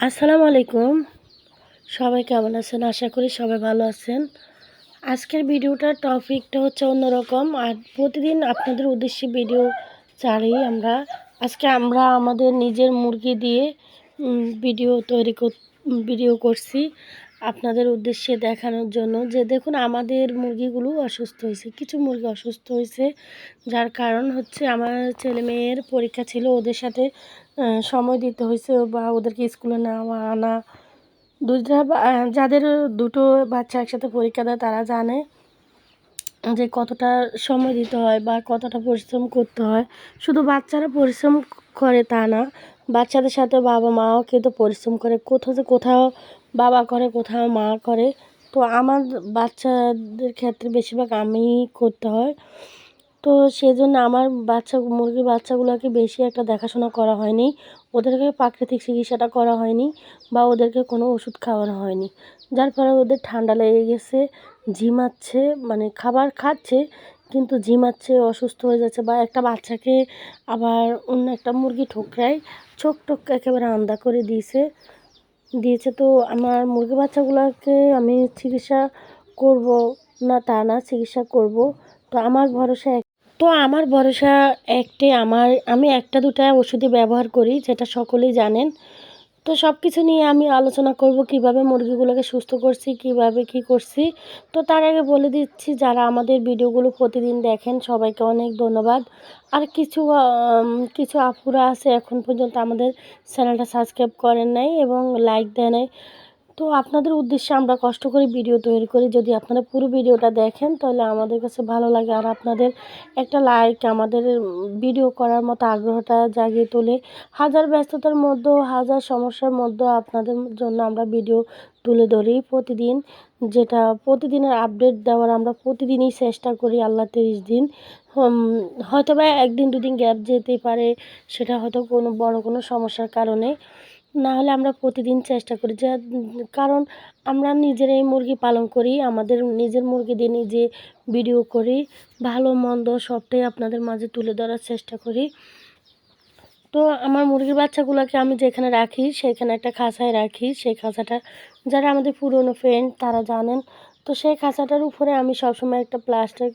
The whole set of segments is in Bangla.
আসসালামু আলাইকুম। সবাই কেমন আছেন? আশা করি সবাই ভালো আছেন। আজকের ভিডিওটার টপিকটা হচ্ছে অন্যরকম। আর প্রতিদিন আপনাদের উদ্দেশ্যে ভিডিও ছাড়ি আমরা। আজকে আমরা আমাদের নিজের মুরগি দিয়ে ভিডিও তৈরি ভিডিও করছি। আপনাদের উদ্দেশ্যে দেখানোর জন্য যে দেখুন আমাদের মুরগিগুলো অসুস্থ হয়েছে। কিছু মুরগি অসুস্থ হয়েছে যার কারণ হচ্ছে আমার ছেলে মেয়ের পরীক্ষা ছিল ওদের সাথে সময় দিতে হয়েছে বা ওদেরকে স্কুলে নেওয়া আনা। আহ, যাদের দুটো বাচ্চা একসাথে পরীক্ষা দেয় তারা জানে যে কতটা সময় দিতে হয় বা কতটা পরিশ্রম করতে হয়। শুধু বাচ্চারা পরিশ্রম করে তা না বাচ্চাদের সাথে বাবা মাও কিন্তু পরিশ্রম করে। কোথাও যে কোথাও বাবা করে কোথাও, মা করে। তো আমার বাচ্চাদের ক্ষেত্রে বেশিরভাগ আমিই করতে হয়। তো সেই জন্য আমার বাচ্চা, মুরগির বাচ্চাগুলোকে বেশি একটা দেখাশোনা করা হয়নি। ওদেরকে প্রাকৃতিক চিকিৎসাটা করা হয়নি বা ওদেরকে কোনো ওষুধ খাওয়ানো হয়নি। যার ফলে ওদের ঠান্ডা লেগে গেছে ঝিমাচ্ছে মানে খাবার খাচ্ছে, কিন্তু ঝিমাচ্ছে অসুস্থ হয়ে যাচ্ছে বা একটা বাচ্চাকে আবার অন্য একটা মুরগি ঠোকরায় চোখ টোক একেবারে আন্দা করে দিয়েছে। দিয়েছে তো আমার মুরগি বাচ্চাগুলোকে আমি চিকিৎসা করব না তা না, চিকিৎসা করব। তো আমার ভরসা তো আমার ভরসা একটাই, আমার আমি একটা দুটা ওষুধে ব্যবহার করি, যেটা সকলেই জানেন। তো সব কিছু নিয়ে আমি আলোচনা করব কীভাবে মুরগিগুলোকে সুস্থ করছি, কীভাবে কি করছি। তো তার আগে বলে দিচ্ছি, যারা আমাদের ভিডিওগুলো প্রতিদিন দেখেন, সবাইকে অনেক ধন্যবাদ। আর কিছু কিছু আফুরা আছে এখন পর্যন্ত আমাদের চ্যানেলটা সাবস্ক্রাইব করেন নাই এবং লাইক দেয় নাই। তো আপনাদের উদ্দেশ্যে আমরা কষ্ট করে ভিডিও তৈরি করি। যদি আপনারা পুরো ভিডিওটা দেখেন, তাহলে আমাদের কাছে ভালো লাগে। আর আপনাদের একটা লাইক আমাদের ভিডিও করার মতো আগ্রহটা জাগিয়ে তোলে। হাজার ব্যস্ততার মধ্যেও, হাজার সমস্যার মধ্যেও আপনাদের জন্য আমরা ভিডিও তুলে ধরি প্রতিদিন। যেটা প্রতিদিনের আপডেট দেওয়ার আমরা প্রতিদিনই চেষ্টা করি আল্লাহ তিরিশ দিন। হয়তো বা একদিন দুদিন গ্যাপ যেতে পারে, সেটা হয়তো কোনো বড় কোনো সমস্যার কারণে। না হলে আমরা প্রতিদিন চেষ্টা করি যে, কারণ আমরা নিজেরাই মুরগি পালন করি, আমাদের নিজের মুরগি দিয়ে নিজে ভিডিও করি, ভালো, মন্দ সবটাই আপনাদের মাঝে তুলে ধরার চেষ্টা করি। তো আমার মুরগির বাচ্চাগুলোকে আমি যেখানে রাখি, সেখানে একটা খাঁচায় রাখি, সেই খাঁচাটা যারা আমাদের পুরনো ফ্রেন্ড তারা জানেন তো সেই খাঁচাটার উপরে আমি সবসময় একটা প্লাস্টিক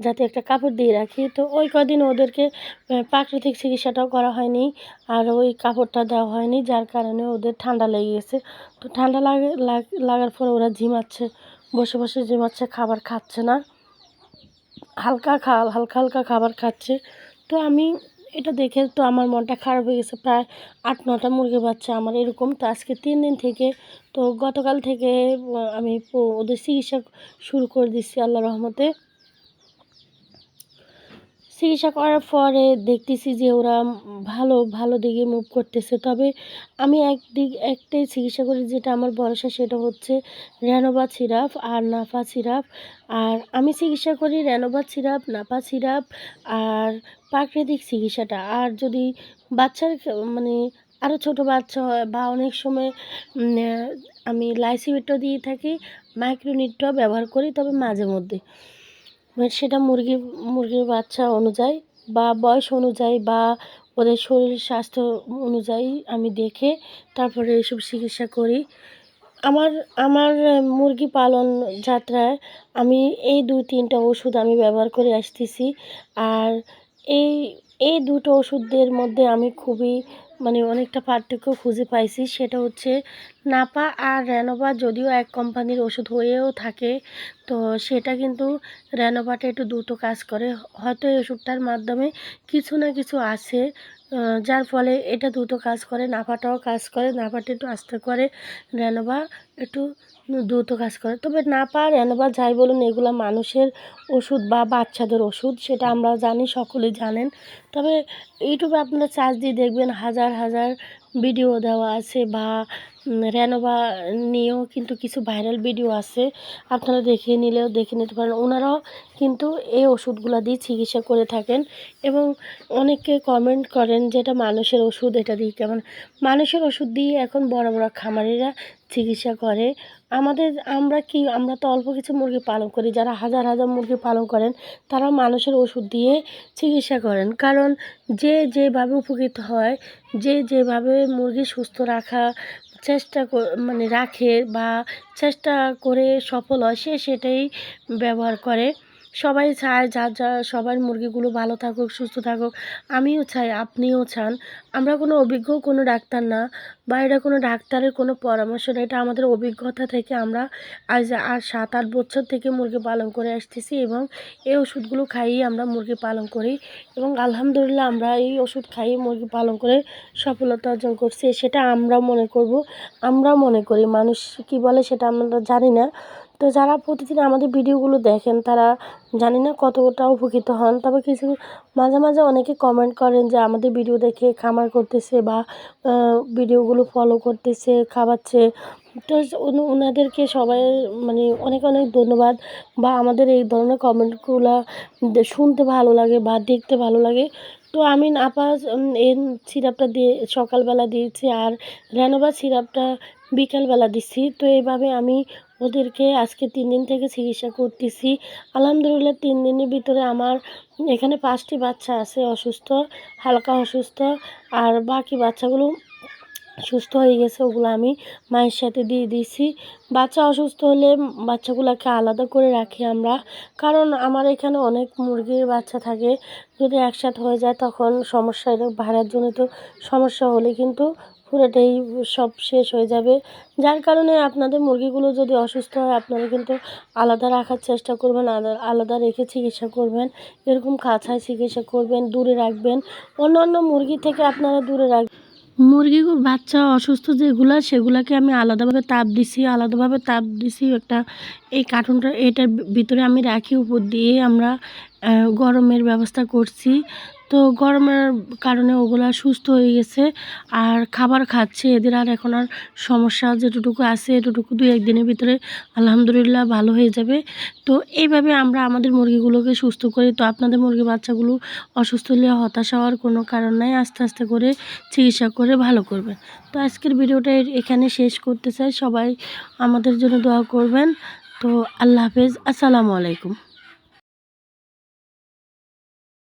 যাতে একটা কাপড় দিয়ে রাখি। তো ওই কদিন ওদেরকে প্রাকৃতিক চিকিৎসাটাও করা হয়নি, আর ওই কাপড়টা দেওয়া হয়নি, যার কারণে ওদের ঠান্ডা লেগে গেছে। তো ঠান্ডা লাগে, লাগ- লাগার পরে ওরা ঝিমাচ্ছে, বসে বসে ঝিমাচ্ছে, খাবার খাচ্ছে না। হালকা খা, হালকা হালকা খাবার খাচ্ছে। তো আমি এটা দেখে তো আমার মনটা খারাপ হয়ে গেছে। প্রায় আট, নটা মুরগি বাচ্চা আমার এরকম। তো আজকে তিন দিন থেকে, তো গতকাল থেকে আমি ওদের চিকিৎসা শুরু করে দিচ্ছি আল্লাহ রহমতে। চিকিৎসা করার পরে দেখতেছি যে ওরা ভালো ভালো দিকে মুভ করতেছে। তবে আমি একদিক, একটাই চিকিৎসা করি যেটা আমার ভরসা, সেটা হচ্ছে রেনোভা সিরাপ আর নাফা সিরাপ আর আমি চিকিৎসা করি রেনোভা সিরাপ নাফা সিরাপ আর প্রাকৃতিক চিকিৎসাটা। আর যদি বাচ্চার মানে আরও ছোট বাচ্চা হয় বা অনেক সময় আমি লাইসিবিটও দিয়ে থাকি মাইক্রোনিটটাও ব্যবহার করি তবে মাঝে মধ্যে। সেটা মুরগি, মুরগির বাচ্চা অনুযায়ী বা বয়স অনুযায়ী বা ওদের শরীর স্বাস্থ্য অনুযায়ী আমি দেখে তারপরে এসব চিকিৎসা করি। আমার আমার মুরগি পালন যাত্রায় আমি এই দুই, তিনটা ওষুধ আমি ব্যবহার করে আসতেছি। আর এই এই দুটো ওষুধের মধ্যে আমি খুবই মানে অনেকটা পার্থক্য খুঁজে পাইছি। সেটা হচ্ছে নাপা আর রেনোভা যদিও এক কোম্পানির ওষুধ হয়েও থাকে, তো সেটা কিন্তু রেনোভাটা একটু দ্রুত কাজ করে। হয়তো এই ওষুধটার মাধ্যমে কিছু না কিছু আছে যার ফলে এটা দ্রুত কাজ করে নাফাটাও কাজ করে নাফাটা একটু আস্তে করে, রেনোভা একটু দ্রুত কাজ করে। তবে নাপা, রেনোভা যাই বলুন, এগুলো মানুষের ওষুধ বা বাচ্চাদের ওষুধ, সেটা আমরা জানি সকলেই জানেন। তবে ইউটিউবে আপনারা চার্জ দিয়ে দেখবেন, হাজার হাজার ভিডিও দেওয়া আছে বা রেনোভা নিয়েও কিন্তু কিছু ভাইরাল ভিডিও আছে। আপনারা দেখে নিলেও দেখে নিতে পারেন। ওনারাও কিন্তু এই ওষুধগুলো দিয়ে চিকিৎসা করে থাকেন এবং অনেকে কমেন্ট করেন যেটা মানুষের ওষুধ, এটা দিয়ে কেমন? মানুষের ওষুধ দিয়ে এখন বড় বড় খামারিরা চিকিৎসা করে। আমাদের, আমরা কি, আমরা তো অল্প কিছু মুরগি পালন করি। যারা হাজার হাজার মুরগি পালন করেন, তারা মানুষের ওষুধ দিয়ে চিকিৎসা করেন। কারণ যে যেভাবে উপকৃত হয়, যে যেভাবে মুরগি সুস্থ রাখা চেষ্টা মানে রাখে বা চেষ্টা করে সফল হয়, সে সেটাই ব্যবহার করে। সবাই চায় যা যা সবার মুরগিগুলো ভালো থাকুক, সুস্থ থাকুক। আমিও চাই, আপনিও চান। আমরা কোনো অভিজ্ঞ কোনো ডাক্তার না বা এটা কোনো ডাক্তারের কোনো পরামর্শ না, এটা আমাদের অভিজ্ঞতা থেকে আমরা আজ আর সাত আট বছর থেকে মুরগি পালন করে আসতেছি এবং এই ওষুধগুলো খাইয়ে আমরা মুরগি পালন করি এবং আলহামদুলিল্লাহ আমরা এই ওষুধ খাইয়ে মুরগি পালন করে সফলতা অর্জন করছি। সেটা আমরা মনে করব, আমরা মনে করি। মানুষ কি বলে সেটা আমরা জানি না। তো যারা প্রতিদিন আমাদের ভিডিওগুলো দেখেন, তারা জানি না কতটা উপকৃত হন। তবে কিছু মাঝে মাঝে অনেকে কমেন্ট করেন যে, আমাদের ভিডিও দেখে খামার করতেছে বা ভিডিওগুলো ফলো করতেছে, খাওয়াচ্ছে। তো ওনাদেরকে সবাই মানে অনেক অনেক ধন্যবাদ বা আমাদের এই ধরনের কমেন্টগুলো শুনতে ভালো লাগে বা দেখতে ভালো লাগে। তো আমি আপা এই সিরাপটা দিয়ে সকালবেলা দিয়েছি আর রেনোভা সিরাপটা বিকালবেলা দিচ্ছি। তো এইভাবে আমি ওদেরকে আজকে তিন দিন থেকে চিকিৎসা করতেছি। আলহামদুলিল্লাহ তিন দিনের ভিতরে আমার এখানে পাঁচটি বাচ্চা আছে, অসুস্থ, হালকা অসুস্থ, আর বাকি বাচ্চাগুলো সুস্থ হয়ে গেছে, ওগুলো আমি মায়ের সাথে দিয়ে দিয়েছি। বাচ্চা অসুস্থ হলে বাচ্চাগুলোকে আলাদা করে রাখি আমরা, কারণ আমার এখানে অনেক মুরগির বাচ্চা থাকে। যদি একসাথে হয়ে যায় তখন সমস্যা ভাড়ার জন্য তো সমস্যা হলে কিন্তু পুরোটাই সব শেষ হয়ে যাবে। যার কারণে আপনাদের মুরগিগুলো যদি অসুস্থ হয়, আপনারা কিন্তু আলাদা রাখার চেষ্টা করবেন আলাদা রেখে চিকিৎসা করবেন। এরকম কাছায় চিকিৎসা করবেন, দূরে রাখবেন। অন্যান্য মুরগি থেকে আপনারা দূরে রাখবেন মুরগিগুলো, বাচ্চা অসুস্থ যেগুলো, সেগুলোকে আমি আলাদাভাবে তাপ দিছি, আলাদাভাবে তাপ দিছি একটা, এই কার্টুনটা এটার ভিতরে আমি রাখি, উপর দিয়ে আমরা গরমের ব্যবস্থা করছি। তো গরমের কারণে ওগুলো সুস্থ হয়ে গেছে। আর খাবার খাচ্ছে, এদের আর এখন আর সমস্যা যেটুকু আছে এটুকু দু একদিনের ভিতরে আলহামদুলিল্লাহ ভালো হয়ে যাবে। তো এইভাবে আমরা আমাদের মুরগিগুলোকে সুস্থ করি। তো আপনাদের মুরগি বাচ্চাগুলো অসুস্থ হলে হতাশ হওয়ার কোনো কারণ নাই। আস্তে আস্তে করে চিকিৎসা করে ভালো করবেন তো আজকের ভিডিওটা এখানে শেষ করতে চাই। সবাই আমাদের জন্য দোয়া করবেন। তো আল্লাহ হাফেজ। আসসালামু আলাইকুম।